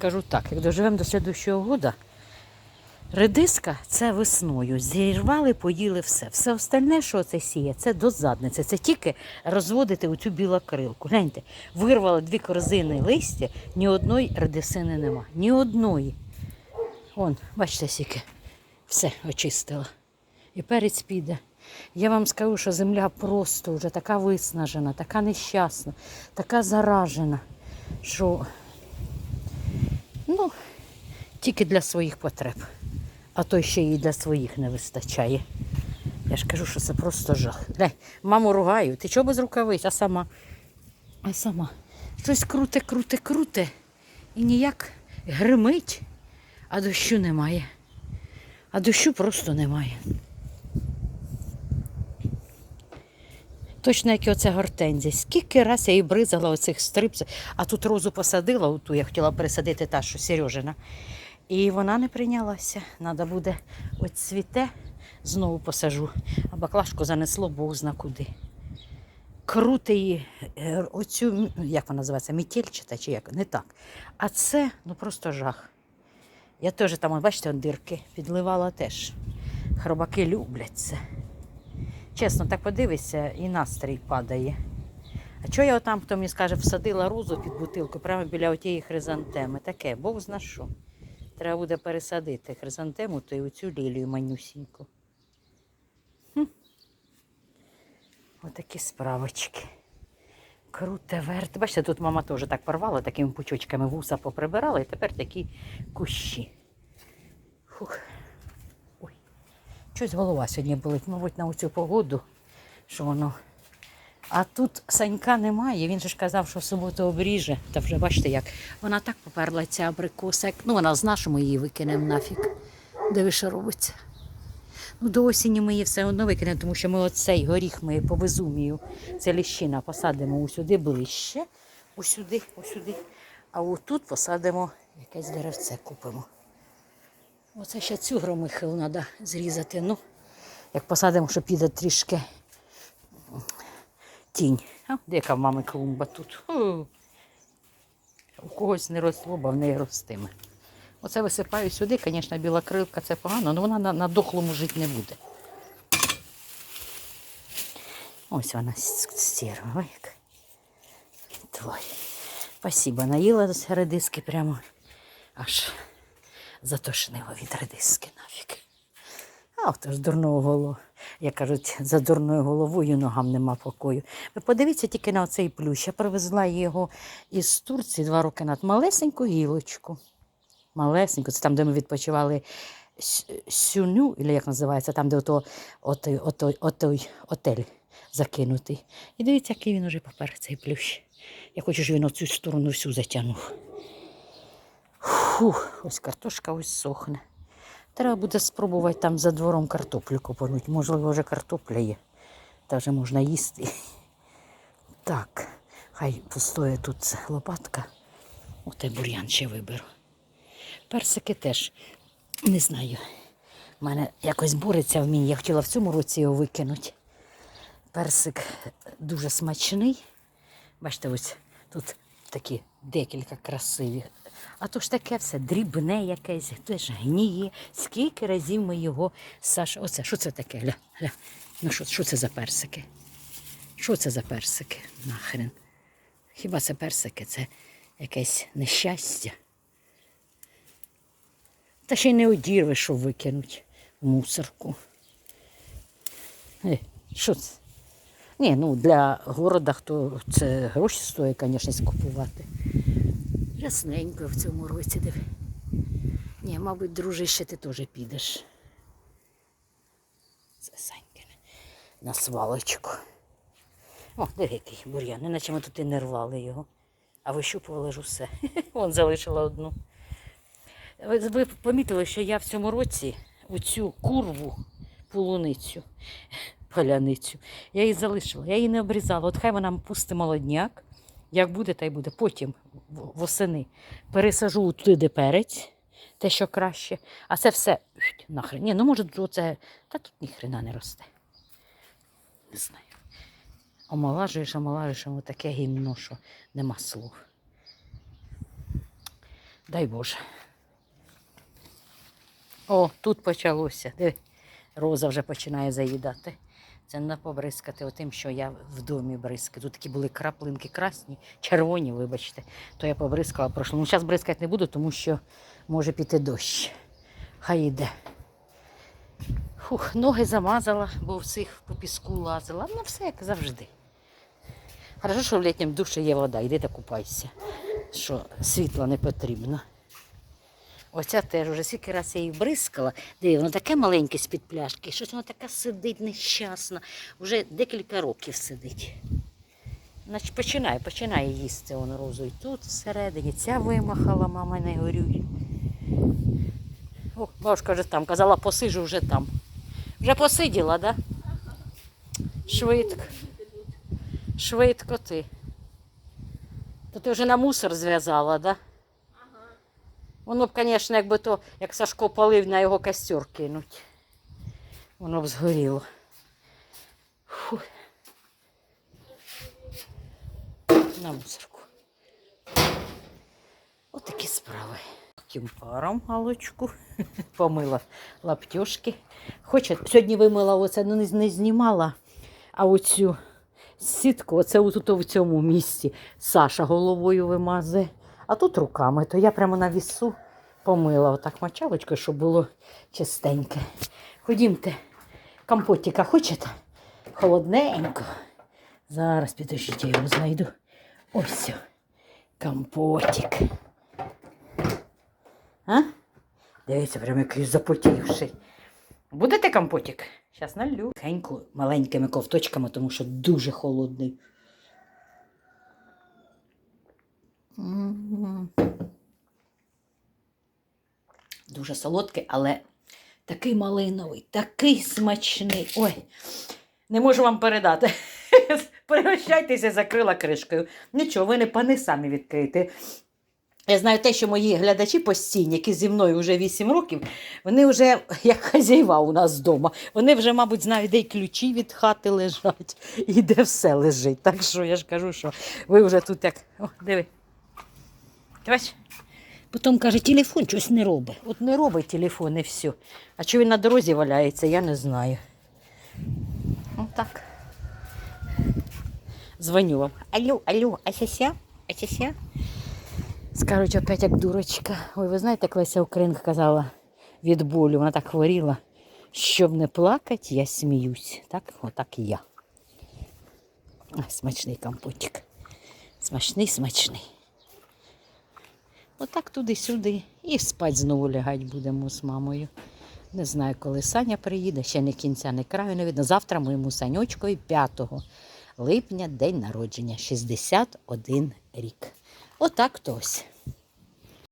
Кажу так, як доживемо до слідущого года, редиска це весною. Зірвали, поїли все. Все остальне, що це сіє, це до задниці. Це тільки розводити оцю білокрилку. Гляньте, вирвали дві корзини листя, ні одної редисини нема. Ні одної. Вон, бачите, скільки все очистила. І перець піде. Я вам скажу, що земля просто вже така виснажена, така нещасна, така заражена, що ну, тільки для своїх потреб. А то ще і для своїх не вистачає. Я ж кажу, що це просто жах. Глянь, маму ругаю, ти чого без рукавиць, а сама? А сама. Щось круте, круте, круте. І ніяк гримить, а дощу немає. А дощу просто немає. Точно як і оце гортензія. Скільки раз я її бризала оцих стрипців, а тут розу посадила, оту я хотіла пересадити та, що Сережина. І вона не прийнялася. Треба буде от цвіте, знову посажу. А баклажку занесло Бог зна куди. Крути її, е, оцю, як вона називається, мітельчата чи як? Не так. А це ну просто жах. Я теж там, бачите, дирки підливала теж. Хробаки люблять це. Чесно, так подивишся, і настрій падає. А чого я отам, хто мені скаже, всадила розу під бутилку прямо біля отієї хризантеми? Таке, Бог зна що. Треба буде пересадити хризантему, то й оцю лілію манюсіньку. Хм. Отакі справочки. Круте верт. Бачите, тут мама теж так порвала, такими пучочками вуса поприбирала, і тепер такі кущі. Фух. Щось голова сьогодні болить, мабуть, на оцю погоду, що воно. А тут Санька немає, він же ж казав, що в суботу обріже. Та вже бачите, як вона так поперла ця абрикоса. Ну, вона з ми її викинемо нафіг. Диви, що робиться. Ну, до осені ми її все одно викинемо, тому що ми оцей горіх ми по безумію, це ліщина, посадимо усюди ближче, усюди, усюди. А отут посадимо якесь деревце купимо. Оце ще цю громиху треба зрізати. Ну, як посадимо, що піде трішки тінь. А, яка в мами клумба тут? У когось не росло, бо в неї ростиме. Оце висипаю сюди, звісно, біла крилка це погано, але вона на, на дохлому жити не буде. Ось вона стерва, як. Твой. Спасибо, наїла з редиски прямо аж затошнило від редиски нафіг. А от ж дурного голову. Як кажуть, за дурною головою ногам нема покою. Ви подивіться тільки на оцей плющ. Я привезла його із Турції два роки назад. Малесеньку гілочку. Малесеньку. Це там, де ми відпочивали Сюню, або як називається, там, де ото, отой, отой, отой отель закинутий. І дивіться, який він уже попер цей плющ. Я хочу, щоб він оцю сторону всю затягнув. Фух, ось картошка ось сохне. Треба буде спробувати там за двором картоплю копануть. Можливо, вже картопля є. Та вже можна їсти. Так, хай постоє тут лопатка. Оте бур'ян ще виберу. Персики теж не знаю. У мене якось бореться в мені. Я хотіла в цьому році його викинути. Персик дуже смачний. Бачите, ось тут такі декілька красиві. А то ж таке все дрібне якесь, теж гніє. Скільки разів ми його Саша. Оце, що це таке? Гля, гля. Ну що, що це за персики? Що це за персики? Нахрен. Хіба це персики? Це якесь нещастя. Та ще й не одірвеш, щоб викинуть в мусорку. Е, що це? Ні, ну для города хто це гроші стоїть, звісно, скупувати. Ясненько в цьому році диви. Ні, мабуть, дружище, ти теж підеш. Це Санькине. На свалочку. О, диви який бур'ян, іначе ми тут і не рвали його. А вищупували ж усе. Вон залишила одну. Ви, ви помітили, що я в цьому році оцю курву, полуницю, поляницю, я її залишила, я її не обрізала. От хай вона пусте молодняк, як буде, та й буде. Потім восени пересажу туди, де перець, те, що краще. А це все нахрен. Ні, ну може оце, та тут ніхрена не росте. Не знаю. Омолажуєш, омолажуєш, а таке гімно, що нема слов. Дай Боже. О, тут почалося. Диви, роза вже починає заїдати. Це не побризкати отим, що я в домі бризкаю. Тут такі були краплинки красні, червоні, вибачте. То я побризкала пройшло. Ну, зараз бризкати не буду, тому що може піти дощ. Хай йде. Фух, ноги замазала, бо всіх по піску лазила. Ну, все як завжди. Хорошо, що в літньому душі є вода, йди та купайся, що світла не потрібно. Оця теж уже скільки раз я її бризкала. Диви, воно таке маленьке з-під пляшки, щось воно така сидить нещасна. Вже декілька років сидить. Значить, починає, починає їсти воно розу. І тут всередині. Ця вимахала, мама не горюй. О, бабушка вже там казала, посижу вже там. Вже посиділа, так? Да? Швидко. Швидко ти. То ти вже на мусор зв'язала, так? Да? Воно б, звісно, якби то, як Сашко палив на його костер кинуть. Воно б згоріло. Фу. На мусорку. Отакі справи. Тим паром галочку. Помила лаптюшки. Хоче, сьогодні вимила оце, ну не, знімала, а оцю сітку, оце отут в цьому місці Саша головою вимазує. А тут руками, то я прямо на вісу помила отак мочалочкою, щоб було чистеньке. Ходімте, компотика хочете? Холодненько. Зараз підождіть, я його знайду. Ось. о, Компотик. А? Дивіться, прямо який запотівший. Будете компотик? Зараз налью. Тихенько, маленькими ковточками, тому що дуже холодний. Дуже солодкий, але такий малиновий, такий смачний. Ой, не можу вам передати. Пригощайтеся, закрила кришкою. Нічого, ви не пани самі відкрити. Я знаю те, що мої глядачі постійні, які зі мною вже 8 років, вони вже як хазяїва у нас вдома. Вони вже, мабуть, знають, де й ключі від хати лежать, і де все лежить. Так що я ж кажу, що ви вже тут як. О, диви. Ти? Потім каже, телефон щось не робить. От не робить телефон і все. А що він на дорозі валяється, я не знаю. Отак. Дзвоню вам. Алло, алло, асяся? Асяся? Скажуть опять як дурочка. Ой, ви знаєте, як Леся Українка казала від болю, вона так хворіла. Щоб не плакати, я сміюсь. Так, отак і я. Смачний компотик. Смачний, смачний. Отак туди-сюди. І спать знову лягати будемо з мамою. Не знаю, коли Саня приїде, ще ні кінця, ні краю не видно. Завтра моєму Санючкові 5 липня день народження, 61 рік. Отак то ось.